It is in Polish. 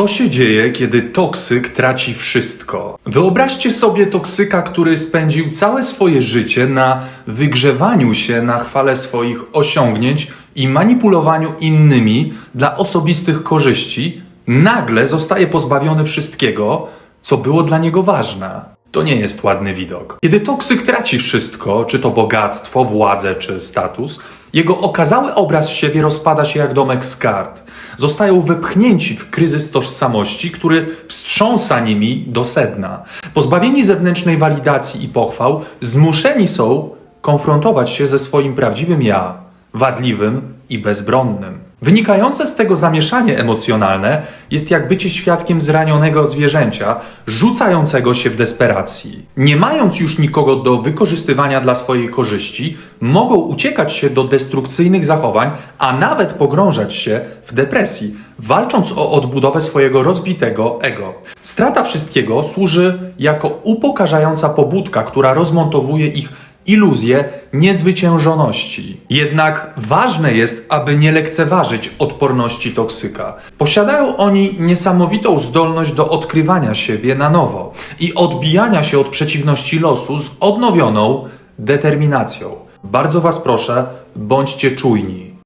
Co się dzieje, kiedy toksyk traci wszystko? Wyobraźcie sobie toksyka, który spędził całe swoje życie na wygrzewaniu się na chwale swoich osiągnięć i manipulowaniu innymi dla osobistych korzyści, nagle zostaje pozbawiony wszystkiego, co było dla niego ważne. To nie jest ładny widok. Kiedy toksyk traci wszystko, czy to bogactwo, władzę, czy status, jego okazały obraz siebie rozpada się jak domek z kart. Zostają wepchnięci w kryzys tożsamości, który wstrząsa nimi do sedna. Pozbawieni zewnętrznej walidacji i pochwał, zmuszeni są konfrontować się ze swoim prawdziwym ja, wadliwym i bezbronnym. Wynikające z tego zamieszanie emocjonalne jest jak bycie świadkiem zranionego zwierzęcia, rzucającego się w desperacji. Nie mając już nikogo do wykorzystywania dla swojej korzyści, mogą uciekać się do destrukcyjnych zachowań, a nawet pogrążać się w depresji, walcząc o odbudowę swojego rozbitego ego. Strata wszystkiego służy jako upokarzająca pobudka, która rozmontowuje ich iluzję niezwyciężoności. Jednak ważne jest, aby nie lekceważyć odporności toksyka. Posiadają oni niesamowitą zdolność do odkrywania siebie na nowo i odbijania się od przeciwności losu z odnowioną determinacją. Bardzo Was proszę, bądźcie czujni.